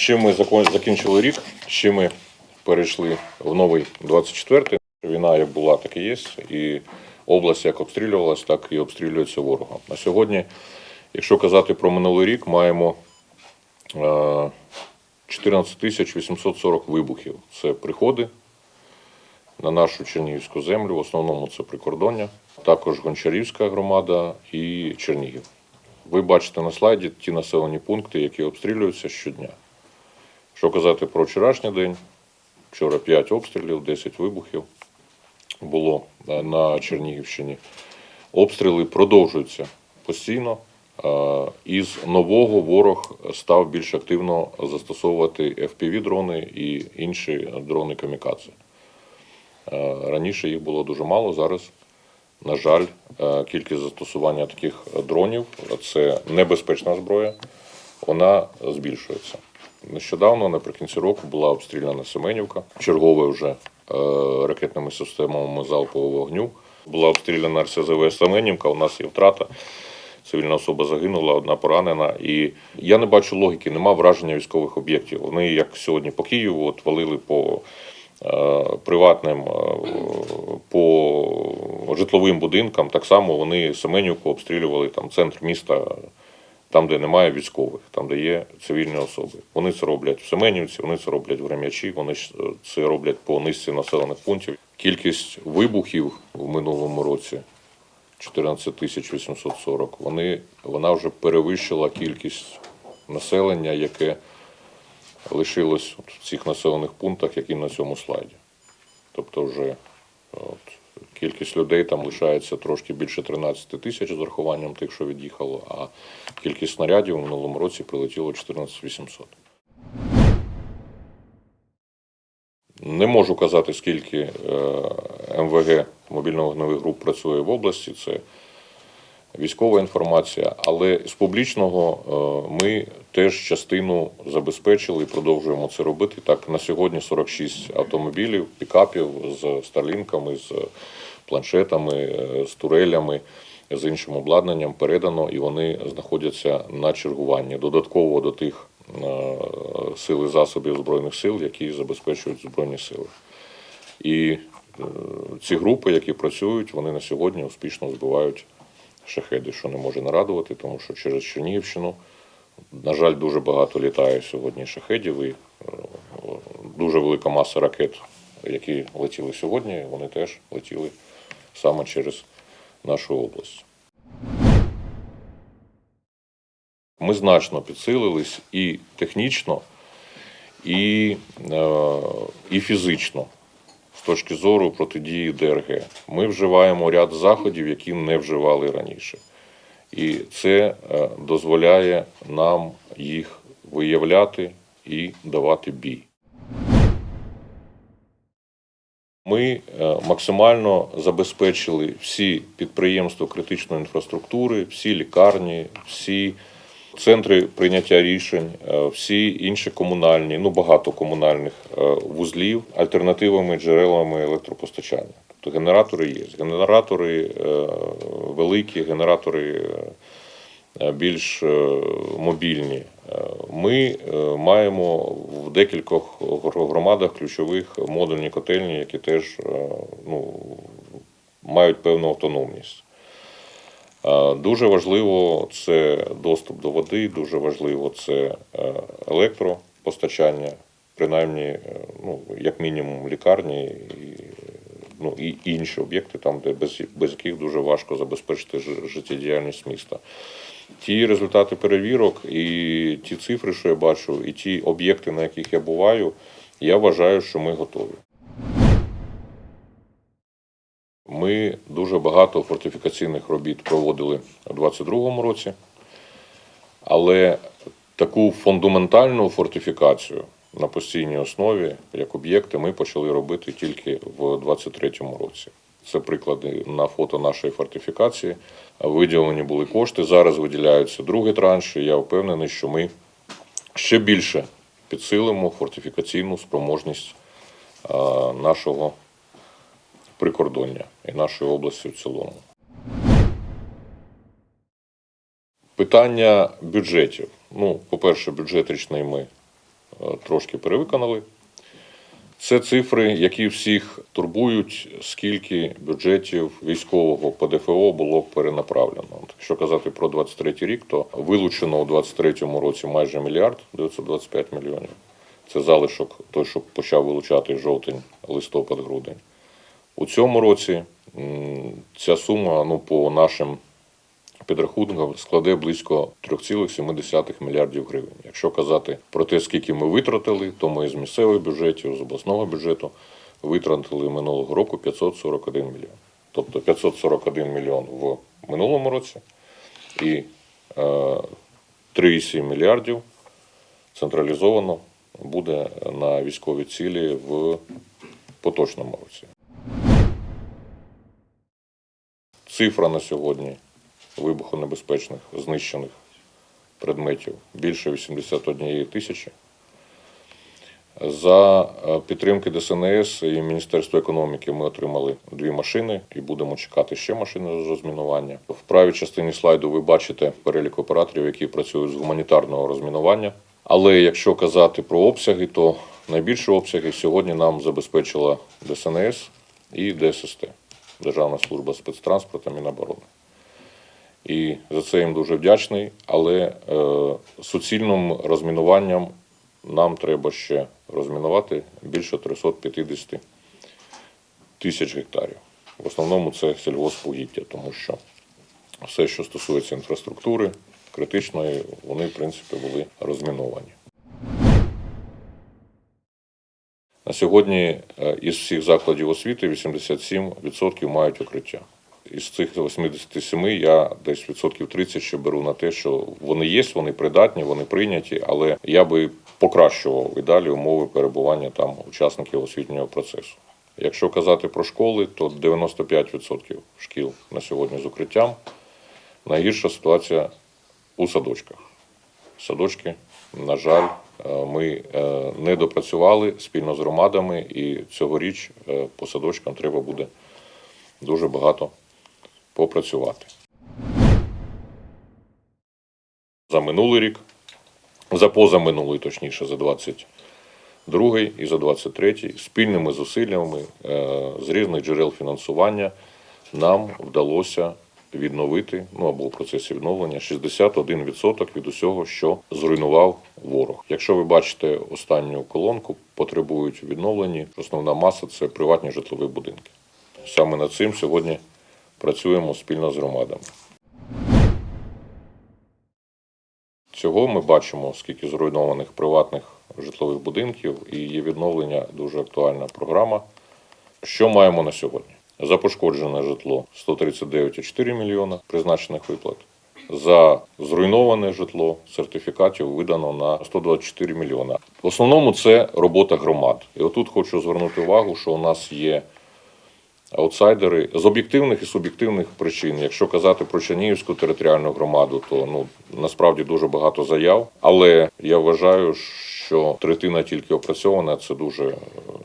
чим ми закінчили рік, з чим ми перейшли в новий 24-й. Війна як була, так і є. І область як обстрілювалась, так і обстрілюється ворогом. На сьогодні, якщо казати про минулий рік, маємо е, 14 тисяч 840 вибухів. Це приходи на нашу Чернігівську землю. В основному це прикордоння, також Гончарівська громада і Чернігів. Ви бачите на слайді ті населені пункти, які обстрілюються щодня. Що казати про вчорашній день? Вчора 5 обстрілів, 10 вибухів було е, на Чернігівщині. Обстріли продовжуються постійно. Е, Із нового ворог став більш активно застосовувати FPV-дрони і інші дрони камікадзе. Е, Раніше їх було дуже мало, зараз, на жаль, кількість застосування таких дронів це небезпечна зброя, вона збільшується. Нещодавно, наприкінці року, була обстріляна Семенівка, чергове вже е, ракетними системами залпового вогню. Була обстріляна РСЗВ Семенівка, у нас є втрата. Цивільна особа загинула, одна поранена. І я не бачу логіки, нема враження військових об'єктів. Вони, як сьогодні по Києву, от валили по е, приватним, е, по житловим будинкам. Так само вони Семенівку обстрілювали там центр міста, там, де немає військових, там, де є цивільні особи. Вони це роблять в Семенівці, вони це роблять в Рем'ячі, вони е, це роблять по низці населених пунктів. Кількість вибухів в минулому році 14 тисяч 840, вони, вона вже перевищила кількість населення, яке лишилось в цих населених пунктах, які на цьому слайді. Тобто вже от, кількість людей там лишається трошки більше 13 тисяч з урахуванням тих, що від'їхало, а кількість снарядів у минулому році прилетіло 14 800. Не можу казати, скільки е, МВГ мобільно-вогневих груп працює в області. Це військова інформація, але з публічного е, ми теж частину забезпечили і продовжуємо це робити. Так, на сьогодні 46 автомобілів, пікапів з старлінками, з планшетами, е, з турелями, з іншим обладнанням передано, і вони знаходяться на чергуванні додатково до тих е, сил і засобів Збройних сил, які забезпечують Збройні сили. І е, ці групи, які працюють, вони на сьогодні успішно збивають шахеди, що не може не радувати, тому що через Чернігівщину, на жаль, дуже багато літає сьогодні шахедів, і дуже велика маса ракет, які летіли сьогодні, вони теж летіли саме через нашу область. Ми значно підсилились і технічно, і, е, і фізично з точки зору протидії ДРГ. Ми вживаємо ряд заходів, які не вживали раніше. І це е, дозволяє нам їх виявляти і давати бій. Ми е, максимально забезпечили всі підприємства критичної інфраструктури, всі лікарні, всі центри прийняття рішень, е, всі інші комунальні, ну багато комунальних е, вузлів альтернативами джерелами електропостачання. Тобто генератори є. Генератори великі, генератори більш мобільні. Ми е, маємо в декількох громадах ключових модульні котельні, які теж е, ну, мають певну автономність. Е, Дуже важливо це доступ до води, дуже важливо це електропостачання, принаймні, ну, як мінімум, лікарні і, ну, і інші об'єкти, там, де без, без яких дуже важко забезпечити жи- життєдіяльність міста. Ті результати перевірок і ті цифри, що я бачу, і ті об'єкти, на яких я буваю, я вважаю, що ми готові. Ми дуже багато фортифікаційних робіт проводили у 2022 році, але таку фундаментальну фортифікацію на постійній основі, як об'єкти, ми почали робити тільки в 2023 році. Це приклади на фото нашої фортифікації. Виділені були кошти. Зараз виділяються другий транш. І я впевнений, що ми ще більше підсилимо фортифікаційну спроможність нашого прикордоння і нашої області в цілому. Питання бюджетів. Ну, по-перше, бюджет річний ми е, трошки перевиконали. Це цифри, які всіх турбують, скільки бюджетів військового по ДФО було перенаправлено. Якщо казати про 23 рік, то вилучено у 23 році майже мільярд 925 мільйонів. Це залишок той, що почав вилучати жовтень, листопад, грудень. У цьому році ця сума, ну, по нашим підрахункам, складе близько 3,7 мільярдів гривень. Якщо казати про те, скільки ми витратили, то ми з місцевих бюджетів, з обласного бюджету витратили минулого року 541 мільйон. Тобто 541 мільйон в минулому році і е, 3,7 мільярдів централізовано буде на військові цілі в поточному році. Цифра на сьогодні вибухонебезпечних знищених предметів більше 81 тисячі. За е, підтримки ДСНС і Міністерства економіки ми отримали дві машини і будемо чекати ще машини з розмінування. В правій частині слайду ви бачите перелік операторів, які працюють з гуманітарного розмінування. Але якщо казати про обсяги, то найбільші обсяги сьогодні нам забезпечила ДСНС і ДССТ Державна служба спецтранспорту Міноборони. І за це їм дуже вдячний. Але е, суцільним розмінуванням нам треба ще розмінувати більше 350 тисяч гектарів. В основному це сільгоспугіддя, тому що все, що стосується інфраструктури критичної, вони, в принципі, були розміновані. На сьогодні е, із всіх закладів освіти 87% мають укриття. Із цих 87 я десь відсотків 30 ще беру на те, що вони є, вони придатні, вони прийняті, але я би покращував і далі умови перебування там учасників освітнього процесу. Якщо казати про школи, то 95% шкіл на сьогодні з укриттям. Найгірша ситуація у садочках. Садочки, на жаль, е, ми е, не допрацювали спільно з громадами, і цьогоріч е, по садочкам треба буде дуже багато попрацювати. За минулий рік, за позаминулий, точніше, за 22 і за 23 спільними зусиллями е, з різних джерел фінансування нам вдалося відновити, ну або в процесі відновлення 61% від усього, що зруйнував ворог. Якщо ви бачите останню колонку, потребують відновлені. Основна маса це приватні житлові будинки. Саме над цим сьогодні працюємо спільно з громадами. Цього ми бачимо, скільки зруйнованих приватних житлових будинків і є відновлення дуже актуальна програма. Що маємо на сьогодні? За пошкоджене житло 139,4 мільйона призначених виплат. За зруйноване житло сертифікатів видано на 124 мільйона. В основному це робота громад. І отут хочу звернути увагу, що у нас є аутсайдери з об'єктивних і суб'єктивних причин. Якщо казати про Чернігівську територіальну громаду, то ну насправді дуже багато заяв. Але я вважаю, що третина тільки опрацьована це дуже е,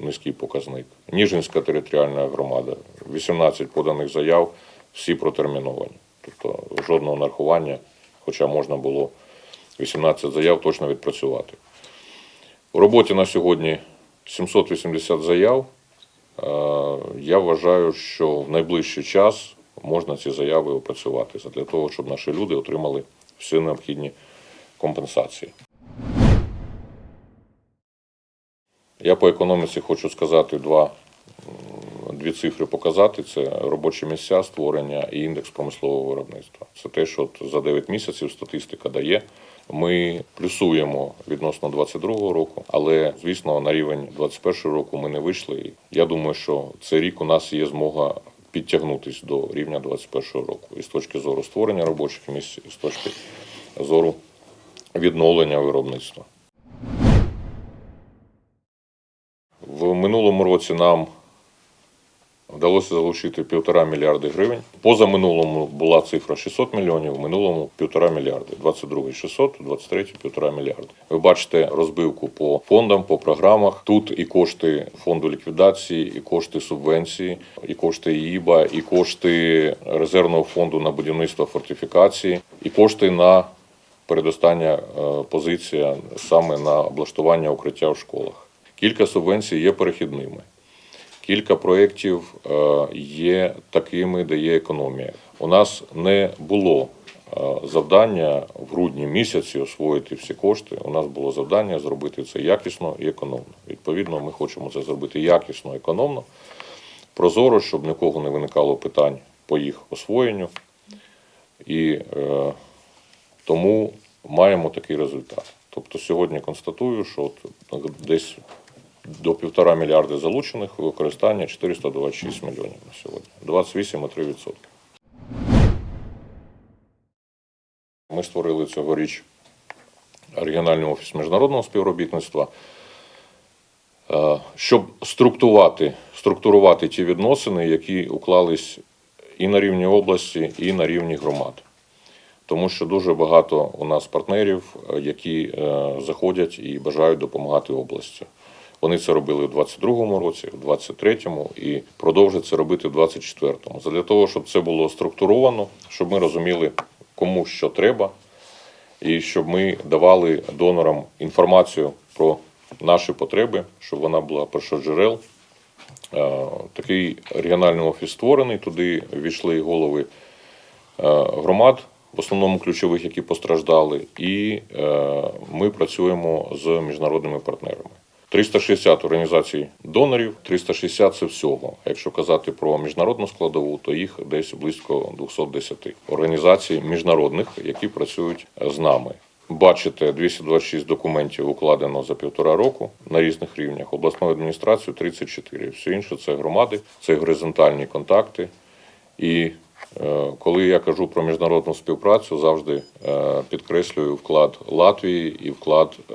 низький показник. Ніжинська територіальна громада, 18 поданих заяв, всі протерміновані. Тобто жодного нарахування, хоча можна було 18 заяв точно відпрацювати. У роботі на сьогодні 780 заяв. Е, Я вважаю, що в найближчий час можна ці заяви опрацювати для того, щоб наші люди отримали всі необхідні компенсації. Я по економіці хочу сказати два, дві цифри показати: це робочі місця створення і індекс промислового виробництва. Це те, що от за 9 місяців статистика дає. Ми плюсуємо відносно 22-го року, але звісно на рівень 21-го року ми не вийшли. Я думаю, що цей рік у нас є змога підтягнутись до рівня 21-го року і з точки зору створення робочих місць, і з точки зору відновлення виробництва. В минулому році нам вдалося залучити півтора мільярди гривень. Поза минулому була цифра 600 мільйонів, в минулому півтора мільярди. 22 600, 23 півтора мільярди. Ви бачите розбивку по фондам, по програмах. Тут і кошти фонду ліквідації, і кошти субвенції, і кошти ІІБА, і кошти резервного фонду на будівництво фортифікації, і кошти на передостання е, позиція саме на облаштування укриття в школах. Кілька субвенцій є перехідними. Кілька проєктів е, є такими, де є економія. У нас не було е, завдання в грудні місяці освоїти всі кошти. У нас було завдання зробити це якісно і економно. Відповідно, ми хочемо це зробити якісно, економно, прозоро, щоб нікого не виникало питань по їх освоєнню. І е, тому маємо такий результат. Тобто сьогодні констатую, що от десь до півтора мільярди залучених використання 426 мільйонів на сьогодні. 28,3%. Ми створили цьогоріч регіональний офіс міжнародного співробітництва, е, щоб структурувати, структурувати ті відносини, які уклались і на рівні області, і на рівні громад. Тому що дуже багато у нас партнерів, е, які е, заходять і бажають допомагати області. Вони це робили у 22-му році, у 23-му і продовжать це робити в 24-му. Для того, щоб це було структуровано, щоб ми розуміли, кому що треба, і щоб ми давали донорам інформацію про наші потреби, щоб вона була першоджерел. Е, Такий регіональний офіс створений. Туди війшли голови е, громад, в основному ключових, які постраждали, і е, ми працюємо з міжнародними партнерами. 360 організацій донорів, 360 це всього. А якщо казати про міжнародну складову, то їх десь близько 210 організацій міжнародних, які працюють з нами. Бачите, 226 документів укладено за півтора року на різних рівнях. Обласною адміністрацією 34. Все інше це громади, це горизонтальні контакти. І коли я кажу про міжнародну співпрацю, завжди е, підкреслюю вклад Латвії і вклад е,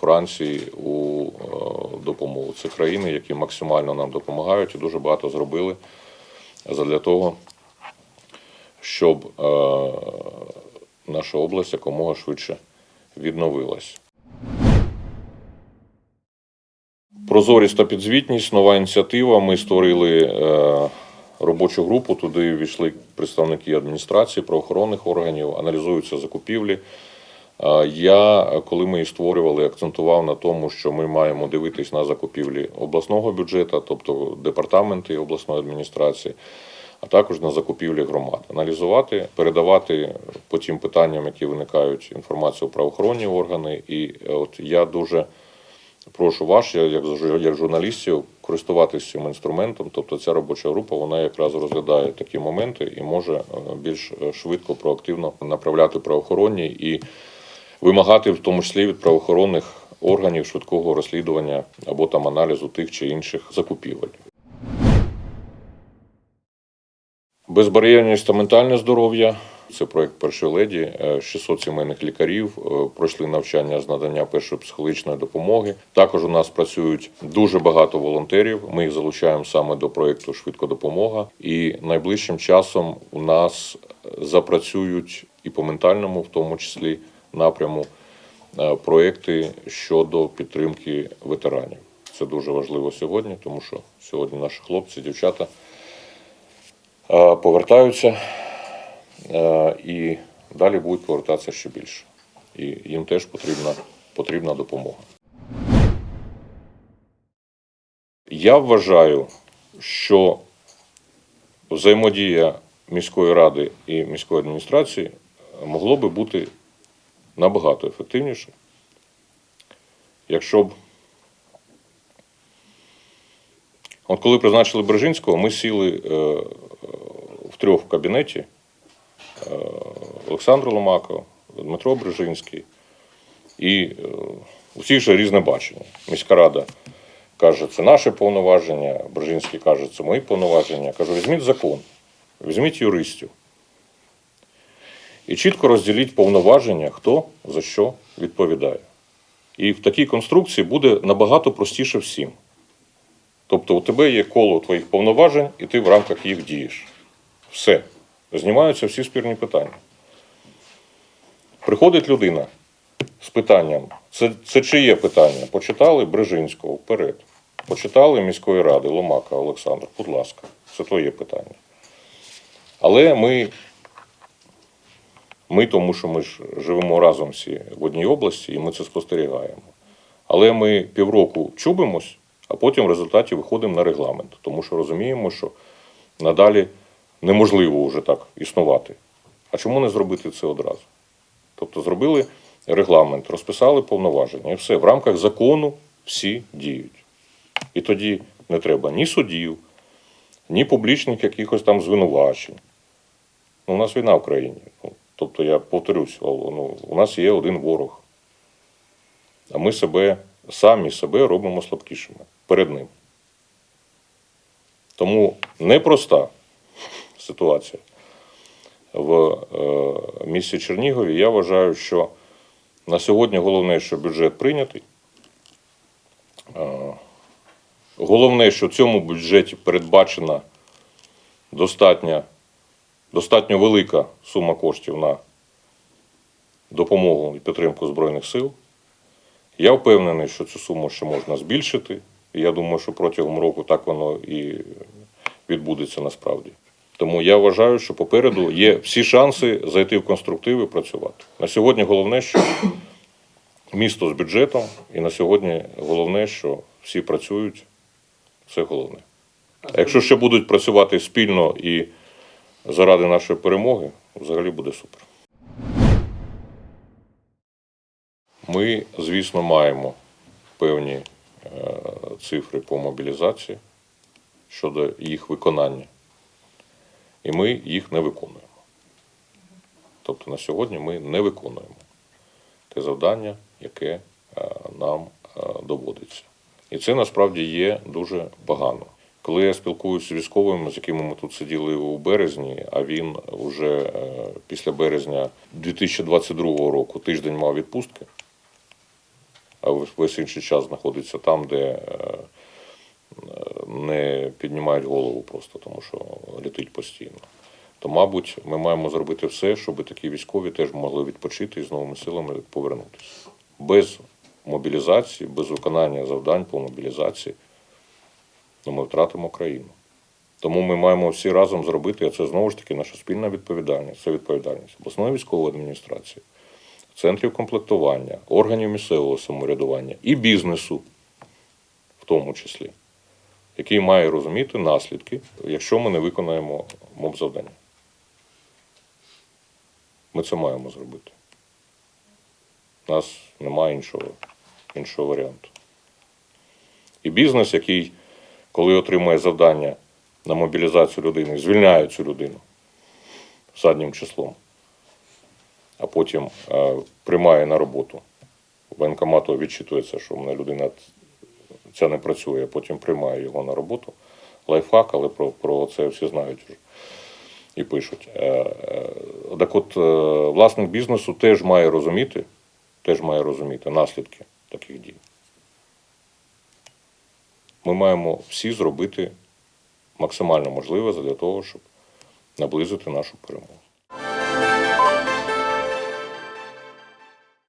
Франції у е, допомогу. Це країни, які максимально нам допомагають і дуже багато зробили для того, щоб е, наша область якомога швидше відновилась. Прозорість та підзвітність, нова ініціатива. Ми створили е, робочу групу. Туди війшли представники адміністрації, правоохоронних органів, аналізуються закупівлі. Я, коли ми її створювали, акцентував на тому, що ми маємо дивитись на закупівлі обласного бюджету, тобто департаменти обласної адміністрації, а також на закупівлі громад. Аналізувати, передавати по тим питанням, які виникають інформацію в правоохоронні органи. І е, от я дуже прошу вас, як, як журналістів, користуватися цим інструментом. Тобто ця робоча група вона якраз розглядає такі моменти і може е, більш е, швидко, проактивно направляти правоохоронні і вимагати, в тому числі від правоохоронних органів швидкого розслідування або там аналізу тих чи інших закупівель. Безбар'єрність та ментальне здоров'я. Це проект першої леді. Е, 600 сімейних лікарів е, пройшли навчання з надання першої психологічної допомоги. Також у нас працюють дуже багато волонтерів. Ми їх залучаємо саме до проекту Швидко допомога. І найближчим часом у нас запрацюють і по ментальному, в тому числі напряму, е, проекти щодо підтримки ветеранів. Це дуже важливо сьогодні, тому що сьогодні наші хлопці, дівчата е, повертаються е, і далі будуть повертатися ще більше. І їм теж потрібна, потрібна допомога. Я вважаю, що взаємодія міської ради і міської адміністрації могло би бути набагато ефективніше, якщо б. От коли призначили Брежинського, ми сіли е, е, втрьох в кабінеті. Олександр Ломаков, Дмитро Брежинський. І е, у всіх різне бачення. Міська рада каже, це наше повноваження, Брежинський каже, це мої повноваження. Я кажу, візьміть закон, візьміть юристів. І чітко розділіть повноваження, хто за що відповідає. І в такій конструкції буде набагато простіше всім. Тобто у тебе є коло твоїх повноважень, і ти в рамках їх дієш. Все. Знімаються всі спірні питання. Приходить людина з питанням: це, це чиє питання? Почитали Брежинського вперед. Почитали міської ради Ломака Олександр, будь ласка, це твоє питання. Але ми Ми, тому що ми ж живемо разом всі в одній області, і ми це спостерігаємо. Але ми півроку чубимось, а потім в результаті виходимо на регламент, тому що розуміємо, що надалі неможливо вже так існувати. А чому не зробити це одразу? Тобто зробили регламент, розписали повноваження, і все. В рамках закону всі діють. І тоді не треба ні судів, ні публічних якихось там звинувачень. Ну, у нас війна в країні. Тобто, я повторюсь, ну, у нас є один ворог. А ми себе самі себе робимо слабкішими перед ним. Тому непроста ситуація в е, місті Чернігові. Я вважаю, що на сьогодні головне, що бюджет прийнятий. Е, Головне, що в цьому бюджеті передбачена достатня, достатньо велика сума коштів на допомогу і підтримку Збройних сил. Я впевнений, що цю суму ще можна збільшити. І я думаю, що протягом року так воно і відбудеться насправді. Тому я вважаю, що попереду є всі шанси зайти в конструктив і працювати. На сьогодні головне, що місто з бюджетом, і на сьогодні головне, що всі працюють. Це головне. А якщо ще будуть працювати спільно і заради нашої перемоги, взагалі буде супер. Ми, звісно, маємо певні е, цифри по мобілізації щодо їх виконання. І ми їх не виконуємо. Тобто на сьогодні ми не виконуємо те завдання, яке е, нам е, доводиться. І це насправді є дуже погано. Коли я спілкуюся з військовими, з якими ми тут сиділи у березні, а він вже е, після березня 2022 року тиждень мав відпустки, а весь- інший час знаходиться там, де не піднімають голову просто, тому що летить постійно. То, мабуть, ми маємо зробити все, щоб такі військові теж могли відпочити і з новими силами повернутися. Без мобілізації, без виконання завдань по мобілізації, ну, ми втратимо країну. Тому ми маємо всі разом зробити, а це знову ж таки наша спільна відповідальність. Це відповідальність обласної військової адміністрації, центрів комплектування, органів місцевого самоврядування і бізнесу, в тому числі, який має розуміти наслідки, якщо ми не виконаємо моб завдання. Ми це маємо зробити. У нас немає іншого, іншого варіанту. І бізнес, який, коли отримує завдання на мобілізацію людини, звільняє цю людину заднім числом, а потім е, приймає на роботу. Воєнкомату відчитується, що в мене людина ця не працює, а потім приймає його на роботу. Лайфхак, але про, про це всі знають вже і пишуть. Е, е, Так от, е, власник бізнесу теж має розуміти, теж має розуміти наслідки таких дій. Ми маємо всі зробити максимально можливе для того, щоб наблизити нашу перемогу.